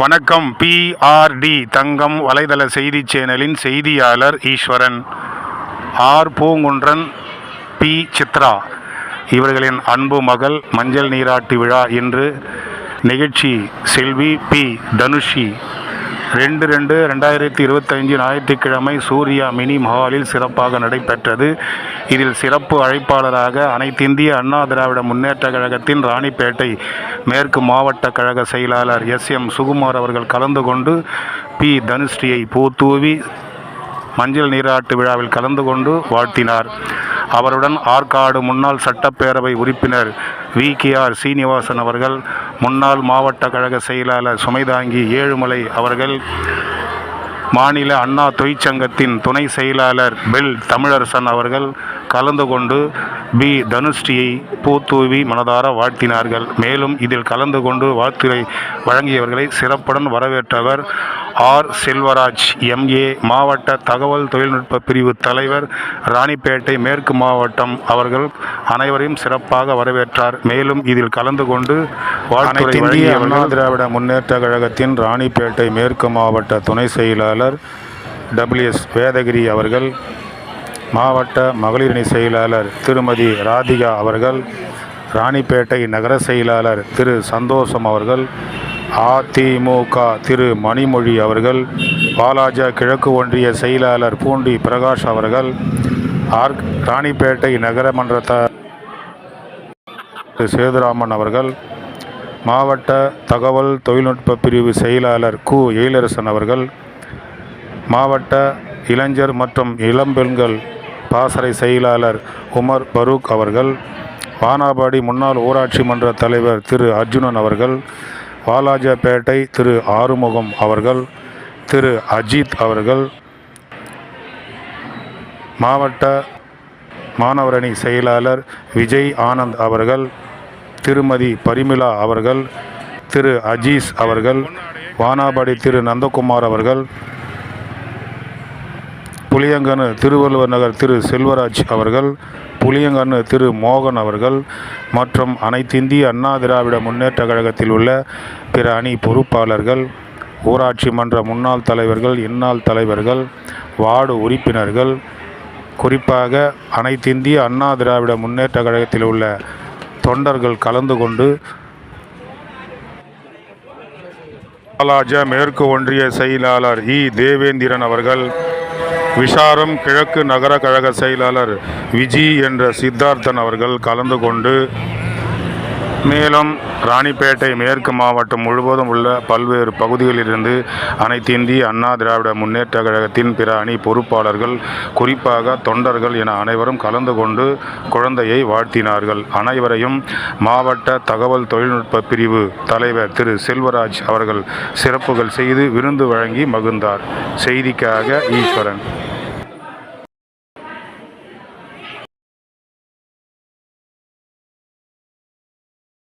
வணக்கம் பிஆர்டி தங்கம் வலைதள செய்தி சேனலின் செய்தியாளர் ஈஸ்வரன். ஆர். பூங்குன்றன் பி. சித்ரா. இவர்களின் அன்பு மகள் மஞ்சள் நீராட்டு விழா இன்று. நிகழ்ச்சி செல்வி பி. தனுஷி. ரெண்டு ரெண்டு ரெண்டாயிரத்தி இருபத்தஞ்சு ஞாயிற்றுக்கிழமை சூர்யா மினி மஹாலில் சிறப்பாக நடைபெற்றது. இதில் சிறப்பு அழைப்பாளராக அனைத்திந்திய அண்ணா திராவிட முன்னேற்ற கழகத்தின் ராணிப்பேட்டை மேற்கு மாவட்ட கழக செயலாளர் எஸ். எம். சுகுமார் அவர்கள் கலந்து கொண்டு பி. தனுஸ்ரீயை பூத்தூவி மஞ்சள் நீராட்டு விழாவில் கலந்து கொண்டு வாழ்த்தினார். அவருடன் ஆற்காடு முன்னாள் சட்டப்பேரவை உறுப்பினர் வி. கே. ஆர். சீனிவாசன் அவர்கள் முன்னாள் மாவட்ட கழக செயலாளர் சுமைதாங்கி ஏழுமலை அவர்கள் மாநில அண்ணா தொழிற்சங்கத்தின் துணை செயலாளர் பெல் தமிழரசன் அவர்கள் கலந்து கொண்டு பி. தனுஸ்ரீயை பூத்தூவி மனதார வாழ்த்தினார்கள். மேலும் இதில் கலந்து கொண்டு வாழ்த்துரை வழங்கியவர்களை சிறப்புடன் வரவேற்றவர் ஆர். செல்வராஜ் எம்ஏ மாவட்ட தகவல் தொழில்நுட்ப பிரிவு தலைவர் ராணிப்பேட்டை மேற்கு மாவட்டம் அவர்கள் அனைவரையும் சிறப்பாக வரவேற்றார். மேலும் இதில் கலந்து கொண்டு இந்திய அண்ணா திராவிட முன்னேற்ற கழகத்தின் ராணிப்பேட்டை மேற்கு மாவட்ட துணை செயலாளர் டபிள்யூஎஸ் வேதகிரி அவர்கள் மாவட்ட மகளிரணி செயலாளர் திருமதி ராதிகா அவர்கள் ராணிப்பேட்டை நகர செயலாளர் திரு சந்தோஷம் அவர்கள் அதிமுக திரு மணிமொழி அவர்கள் பாலாஜா கிழக்கு ஒன்றிய செயலாளர் பூண்டி பிரகாஷ் அவர்கள் ஆர் ராணிப்பேட்டை நகரமன்ற திரு சேதுராமன் அவர்கள் மாவட்ட தகவல் தொழில்நுட்ப பிரிவு செயலாளர் கு எழிலரசன் அவர்கள் மாவட்ட இளைஞர் மற்றும் இளம்பெண்கள் பாசறை செயலாளர் உமர் பரூக் அவர்கள் வானாபாடி முன்னாள் ஊராட்சி மன்ற தலைவர் திரு அர்ஜுனன் அவர்கள் வாலாஜாபேட்டை திரு ஆறுமுகம் அவர்கள் திரு அஜித் அவர்கள் மாவட்ட மாணவரணி செயலாளர் விஜய் ஆனந்த் அவர்கள் திருமதி பரிமிளா அவர்கள் திரு அஜீஸ் அவர்கள் வானாபாடி திரு நந்தகுமார் அவர்கள் புளியங்கனு திருவள்ளுவர் நகர் திரு செல்வராஜ் அவர்கள் புளியங்கன்னு திரு மோகன் அவர்கள் மற்றும் அனைத்திந்திய அண்ணா திராவிட முன்னேற்ற கழகத்தில் உள்ள பிற அணி பொறுப்பாளர்கள் ஊராட்சி மன்ற முன்னாள் தலைவர்கள் இந்நாள் தலைவர்கள் வார்டு உறுப்பினர்கள் குறிப்பாக அனைத்திந்திய அண்ணா திராவிட முன்னேற்ற கழகத்தில் உள்ள தொண்டர்கள் கலந்து கொண்டு பாலாஜா மேற்கு ஒன்றிய செயலாளர் இ. தேவேந்திரன் அவர்கள் விஷாரம் கிழக்கு நகர கழக செயலாளர் விஜி என்ற சித்தார்த்தன் அவர்கள் கலந்து கொண்டு மேலும் ராணிப்பேட்டை மேற்கு மாவட்டம் முழுவதும் உள்ள பல்வேறு பகுதிகளிலிருந்து அனைத்து இந்திய அண்ணா திராவிட முன்னேற்ற கழகத்தின் பிற அணி பொறுப்பாளர்கள் குறிப்பாக தொண்டர்கள் என அனைவரும் கலந்து கொண்டு குழந்தையை வாழ்த்தினார்கள். அனைவரையும் மாவட்ட தகவல் தொழில்நுட்ப பிரிவு தலைவர் திரு செல்வராஜ் அவர்கள் சிறப்புகள் செய்து விருந்து வழங்கி மகிழ்ந்தார். செய்திக்காக ஈஸ்வரன்.